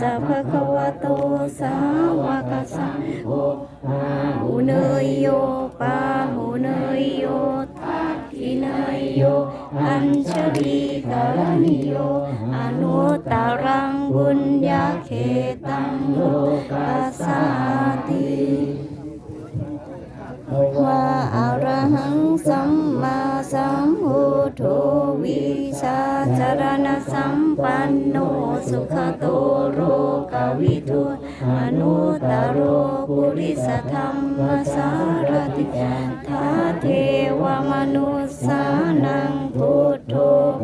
สัพพะคะวะโตสาวกสังโฆหูเนยโยปาหูเนยโยทักขิเนยโย อัญชลีกรณิโย อนุตารังบุญญาเขตังโลกัสสาติ ว่าอรหังสัมมาสัมพุทโธวิชาจารณสัมปันโนสุขโตโรกวิทูอนุตโรปุริสธรรมสารติทาเทวมนุสานังพุทโธ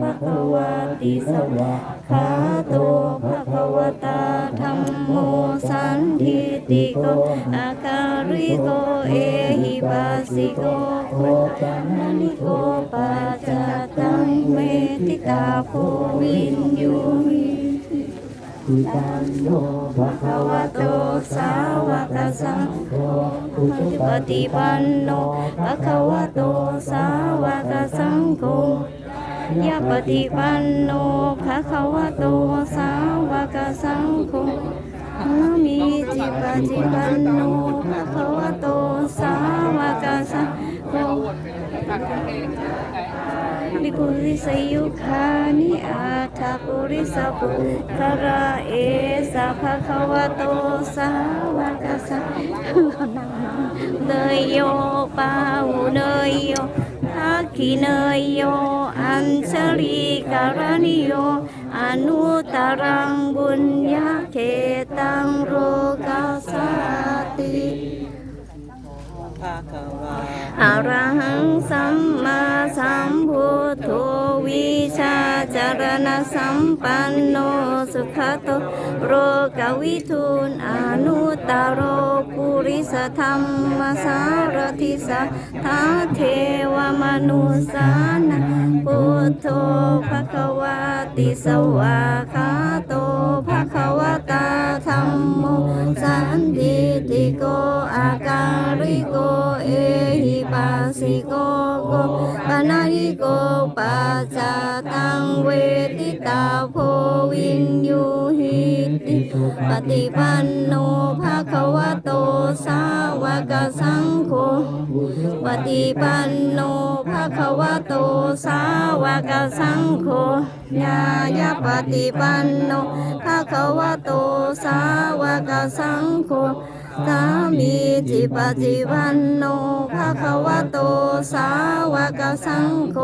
ภควาติสวะ ขาโตภควตาธรรมโมสันทิติโกอาการิโกเอหิปัสสิโกโคจานิโกปัจจตังเมติตาโพวินยูหิตังโนภะภะวะโตสาวกสังโฆปฏิปันโนภะคะวะโตสาวกสังโฆ ยะปฏิปันโนภะคะวะโตสาวกสังโฆอามิจิปฏิปันโนภะคะวะโตสาวกสังโฆนิปุริสยุคานิอาทาปุริสปุคาราเอสะภะคะวะโตสาวกสังเขานั่งนั่งเนยโยปาหูเนยโยทักขิเนยโย ญชลีการณิโย อนุตตรังบุญญาเขตังโรกัสาติภะควาอรหังสัมมาสัมพุทโธวิชาจารณะสัมปันโนสุขโตโรกวิทูนอนุตตโรปุริสธรรมสารติสัทาเทวม นุสานะพุทโธภควาติสวาคาโตภควตาธรรมโมสันติติโก อาการิโกเอหิปัสสิโกโกปนาริโกปัจจตังเวทิตาโพวินยูหิติปฏิปันโนภะคะวะโตสาวกสังโฆปฏิปันโนภะคะวะโตสาวกสังโฆญาญาปฏิปันโนภะคะวะโตสาวกสังโฆ สามีจิปฏิวันโนภะคะวะโตสาวกสังโฆ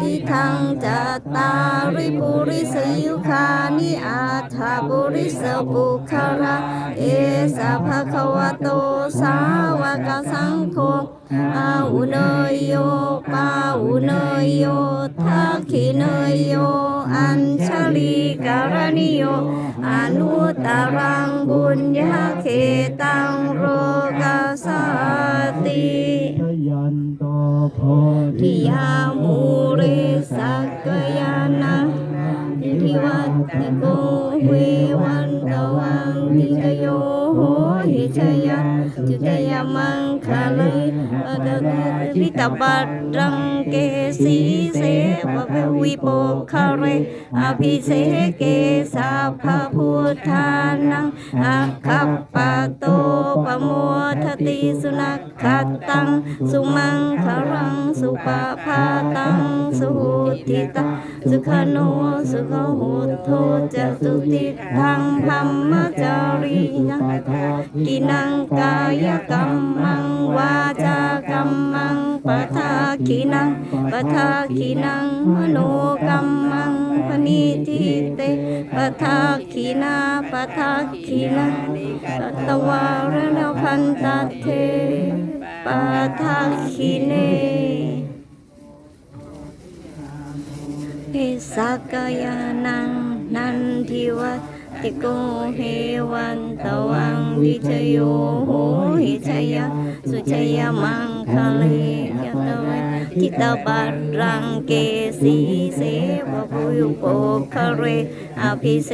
ทิทังจัตตาริปุริสยุคานิอาถาปุริสบุคาระเอสะภะคะวะโตสาวกสังโฆอาอุเนยโยปาอุเนยโยทักขิเนยโยอัญชลีการณิโยอนุตตรัง ญญาเขตังโรกาสาติยันตโพทิยามูเรสักยานะทิวัตติโกเววันตวังทิจโยโหหิชยะจุตยมังคาลิ วิตบัตรังเกสีเสวะเววิโปคาเรอภิเสเกสัพพพุทธานังอาคัปปะโตปโมทติสุนักขตัง สุมังคารังสุปะพาตัง สุหุติตาสุขโนสุขโหโทจะสุติทังธรรมจารียังกินังกายกรรมังวาจา รรมังปะทาคินังปะทาคินังมโนกรรมังปณิทิเตปะทาคินาปะทาคินังปัตวารณพันตเทปาทักขิเนเอสักกายานังนันทิวัติโกเฮวันตวังวิจโยโหหิชยะสุชยมัง คเลยตเวทิตาบันรังเกสีเสวะปุยุโปคเรอภิเส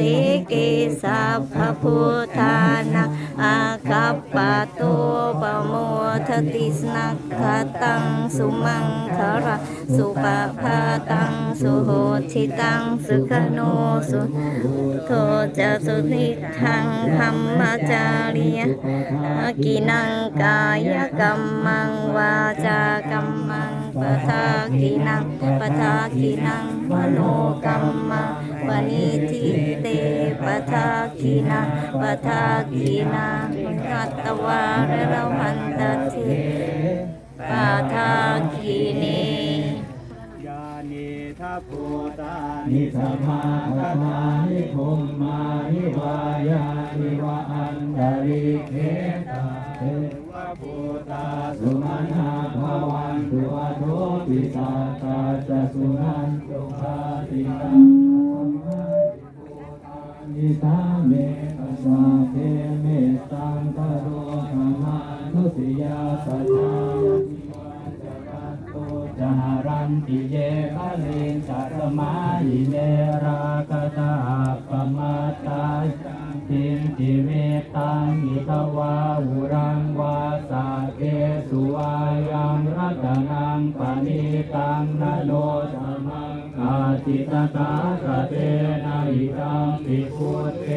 เกสัพพุทานังอาคัปปะโตปะโมท ติสนักขตังสุมังคาระสุปะพาตังสุโหทิตังสุขโนสุโทจะสุนิทังธรรมจาริยกินังกายกรรมังวาจากรรมังปะทากินังปะทากินังมโนกรรมัง ปณิทิเตปะทากินังปะทากินังกัตตวาระวันตทิปะทากินียานิทัพพุตานิสมาคามานิภุมมานิวายานิวะอันดาริเขตาเทวะพุตาสุมาณาภวันตุอโทปิสาตาจะสุนันตุภาติตัง ตาเมตัสสะเทเมตังกโรธรรมานุสิยาสัจจายะจารันติเยบาลินสัตมายิเนรากตาปมาตาตินติเวตังอิทวาว ตังนโนธรรมังอาติตตาสเตนะอิตังปิพุทเท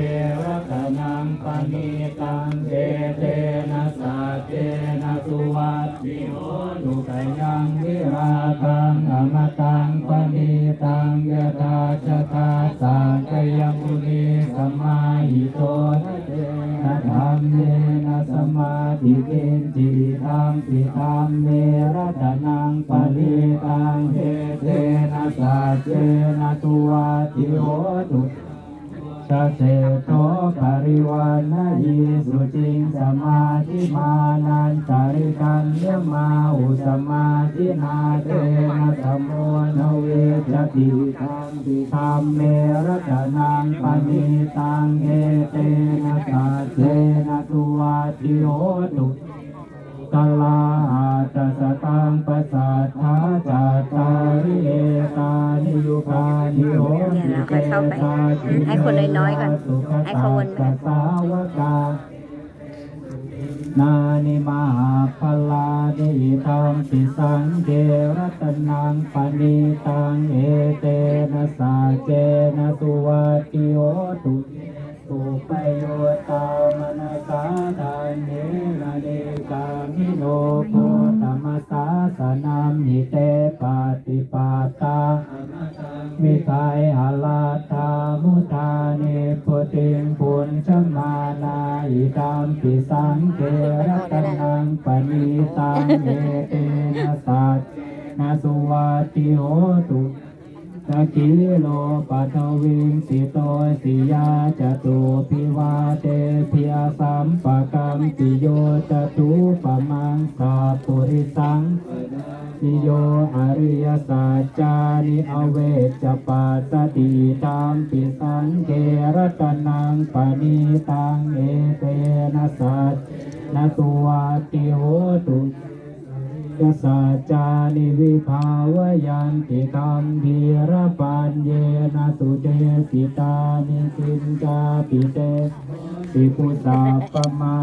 รัตนังปณิตังเอเตนะสาเตนะสุวัตติโหตุกยังวิราคังอมตังปณิตังยถาชะตาสังกยมุนี เจนะตุวัตติโหตุชาเสโตปริวานายีสุจิงสมาธิมานันสาริกันเยมาอุสมาธินาเตนะธรรมโนเวจติธรรมปิธรรมเมรตนังปณิตังเอเตนะสัเจนะตุวัตติโหตุ กลาจะสตังปัสสัทธาจัตตาริเอตานิยุคานิโหเนี่ยเราค่อยเข้าไปให้คนน้อยๆก่อน ให้เขาวนไปสัสาวกานานิมหาพลานิตังปิสังเกรตนังปณิตังเอเตนะสาเจนะสุวัติโอตุสุปโยตามนาสาทาน ปุติงปุญชมานาอิตามปิสังเกรตนังปณิตังเอเตนะสัจนาสุวัติโหตุตะกิโลปัทวิงสิโตสิยาจตุพิวาเต พิยสัมปะกัมปิโยจตุปะมังสาปุริสังติโยอริยสัจจานิอเวจปัสสติตามปิสังเกรตนังปณิตังเอเตนะสัจนะตุวัติโหตุ ยสัจจานิวิภาวยันติคัมเีรปัญเยนะสุเดสิตานิสินกาปิเตปิปุสสะปมา